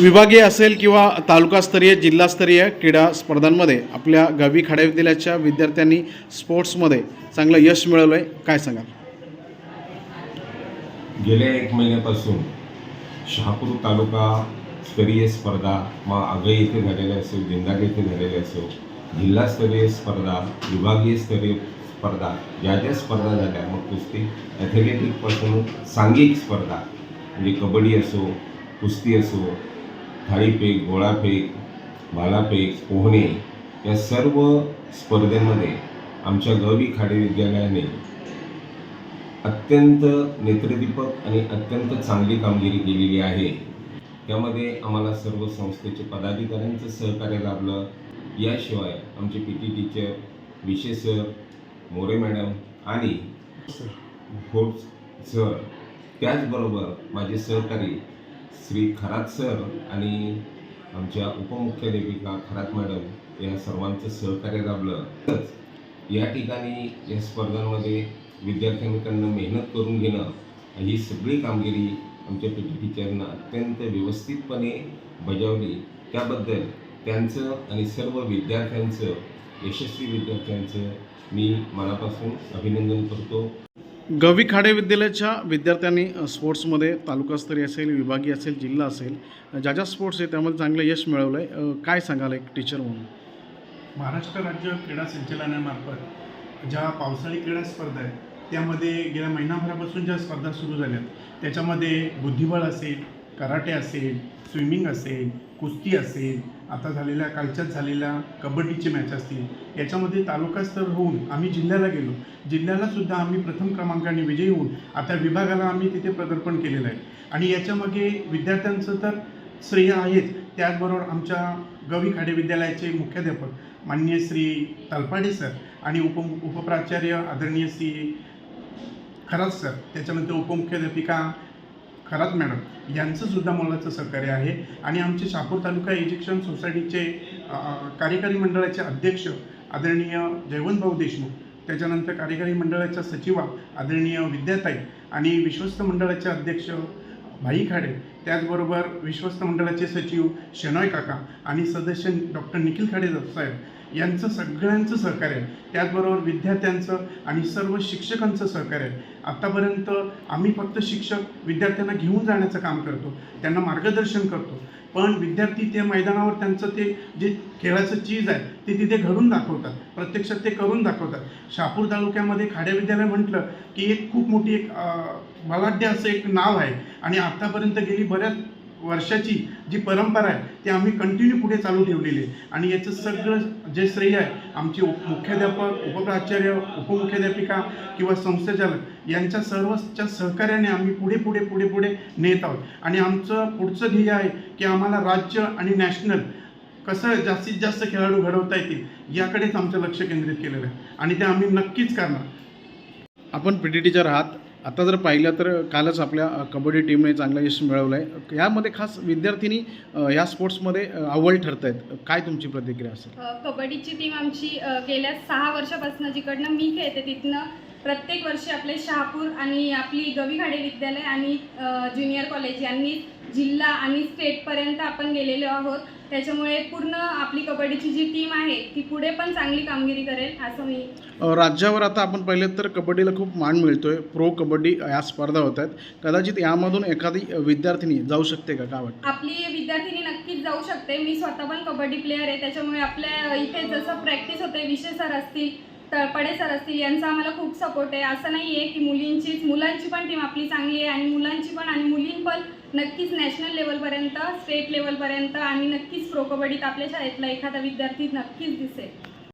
विभागीय असेल किंवा तालुकास्तरीय जिल्हास्तरीय क्रीडा स्पर्धांमध्ये आपल्या गावी खाड्या विद्यालयाच्या विद्यार्थ्यांनी स्पोर्ट्समध्ये चांगलं यश मिळवलं आहे काय सांगाल? गेल्या एक महिन्यापासून शहापूर तालुका स्तरीय स्पर्धा मग आगळे येथे झालेल्या असो जिंदागे येथे झालेल्या असो जिल्हास्तरीय स्पर्धा विभागीय स्तरीय स्पर्धा ज्या ज्या स्पर्धा झाल्या मग कुस्ती ॲथलेटिकपासून सांघिक स्पर्धा म्हणजे कबड्डी असो कुस्ती असो थाळीफेक गोळाफेक भालाफेक पोहणे या सर्व स्पर्धेमध्ये आमच्या गवी खाडे विद्यालयाने अत्यंत नेत्रदीपक आणि अत्यंत चांगली कामगिरी केलेली आहे. त्यामध्ये आम्हाला सर्व संस्थेचे पदाधिकाऱ्यांचं सहकार्य लाभलं. याशिवाय आमचे पी टी टीचर विशेष सर मोरे मॅडम आणि सर. त्याचबरोबर माझे सहकारी श्री खरात सर आणि आमच्या उपमुख्याध्यापिका खरात मॅडम या सर्वांचं सहकार्य लाभलं. तरच या ठिकाणी या स्पर्धांमध्ये विद्यार्थ्यांकडनं मेहनत करून घेणं ही सगळी कामगिरी आमच्या पी टी टीचरनं अत्यंत व्यवस्थितपणे बजावली. त्याबद्दल त्यांचं आणि सर्व विद्यार्थ्यांचं यशस्वी विद्यार्थ्यांचं मी मनापासून अभिनंदन करतो. गवी खाडे विद्यालयाच्या विद्यार्थ्यांनी स्पोर्ट्समध्ये तालुकास्तरीय असेल विभागीय असेल जिल्हा असेल ज्या ज्या स्पोर्ट्स आहे त्यामध्ये चांगलं यश मिळवलं आहे काय सांगाल एक टीचर म्हणून? महाराष्ट्र राज्य क्रीडा संचालनामार्फत ज्या पावसाळी क्रीडा स्पर्धा आहेत त्यामध्ये गेल्या महिनाभरापासून ज्या स्पर्धा सुरू झाल्या त्याच्यामध्ये बुद्धिबळ असेल कराटे असेल स्विमिंग असेल कुस्ती असेल आता झालेल्या कालच्याच झालेल्या कबड्डीचे मॅच असतील याच्यामध्ये तालुकास्तर होऊन आम्ही जिल्ह्याला गेलो. जिल्ह्यालासुद्धा आम्ही प्रथम क्रमांकाने विजयी होऊन आता विभागाला आम्ही तिथे प्रदर्पण केलेलं आहे. आणि याच्यामागे विद्यार्थ्यांचं तर श्रेय आहेच. त्याचबरोबर आमच्या गवी खाडे विद्यालयाचे मुख्याध्यापक माननीय श्री तलपाडे सर आणि उप उपप्राचार्य आदरणीय श्री खरात सर त्याच्यानंतर उपमुख्याध्यापिका खरात मॅडम यांचं सुद्धा मोलाचं सहकार्य आहे. आणि आमचे शापूर तालुका एज्युकेशन सोसायटीचे कार्यकारी मंडळाचे अध्यक्ष आदरणीय जयवंत भाऊ देशमुख त्याच्यानंतर कार्यकारी मंडळाच्या सचिवा आदरणीय विद्याताई आणि विश्वस्त मंडळाचे अध्यक्ष भाई खाडे त्याचबरोबर विश्वस्त मंडळाचे सचिव शेनॉय काका आणि सदस्य डॉक्टर निखिल खाडे साहेब यांचं सगळ्यांचं सहकार्य आहे. त्याचबरोबर विद्यार्थ्यांचं आणि सर्व शिक्षकांचं सहकार्य आहे. आत्तापर्यंत आम्ही फक्त शिक्षक विद्यार्थ्यांना घेऊन जाण्याचं काम करतो. त्यांना मार्गदर्शन करतो. पण विद्यार्थी त्या मैदानावर त्यांचं ते जे खेळाचं चीज आहे ते तिथे घडून दाखवतात. प्रत्यक्षात ते करून दाखवतात. शहापूर तालुक्यामध्ये खाड्या विद्यालय म्हटलं की एक खूप मोठी एक बलाढ्य असं एक नाव आहे. आणि आत्तापर्यंत गेली बऱ्याच वर्षाची जी परंपरा आहे ती आम्ही कंटिन्यू पुढे चालू ठेवलेली आहे. आणि याचं सगळं जे श्रेय आहे आमचे उप मुख्याध्यापक उपप्राचार्य उपमुख्याध्यापिका किंवा संस्थाचालक यांच्या सर्वच्या सहकार्याने आम्ही पुढे पुढे पुढे पुढे नेत आहोत. आणि आमचं पुढचं ध्येय आहे की आम्हाला राज्य आणि नॅशनल कसं जास्तीत जास्त खेळाडू घडवता येतील याकडेच आमचं लक्ष केंद्रित केलेलं आहे. आणि ते आम्ही नक्कीच करणार. आपण पी टी टीचर आहात आता जर पाहिलं तर कालच आपल्या कबड्डी टीमने चांगलं यश मिळवलं आहे यामध्ये खास विद्यार्थिनी या स्पोर्ट्समध्ये अव्वल ठरत आहेत काय तुमची प्रतिक्रिया असेल? कबड्डीची टीम आमची गेल्या सहा वर्षापासून जिकडनं मी खेळते तिथनं प्रत्येक वर्षी आपले शहापूर आणि आपली गवीघाडे विद्यालय आणि ज्युनियर कॉलेज यांनी जिल्हा आणि स्टेटपर्यंत आपण गेलेलो आहोत. त्याच्यामुळे पूर्ण आपली कबड्डीची जी टीम आहे ती पुढे पण चांगली कामगिरी करेल असं मी राज्यावर आता आपण पाहिलं तर कबड्डीला खूप मान मिळतोय. प्रो कबड्डी या स्पर्धा होत आहेत. कदाचित यामधून एखादी विद्यार्थिनी जाऊ शकते का? काय वाटतं? आपली विद्यार्थिनी नक्कीच जाऊ शकते. मी स्वतः पण कबड्डी प्लेअर आहे. त्याच्यामुळे आपल्या इथे जसं प्रॅक्टिस होते विषय सर असतील तळपडे सर असतील यांचा आम्हाला खूप सपोर्ट आहे. असं नाही आहे की मुलींचीच मुलांची पण टीम आपली चांगली आहे आणि मुलांची पण आणि मुलीं पण नक्कीच नॅशनल लेवलपर्यंत स्टेट लेवलपर्यंत आणि नक्कीच प्रो कबड्डीत आपल्या शाळेतला एखादा विद्यार्थी नक्कीच दिसेल.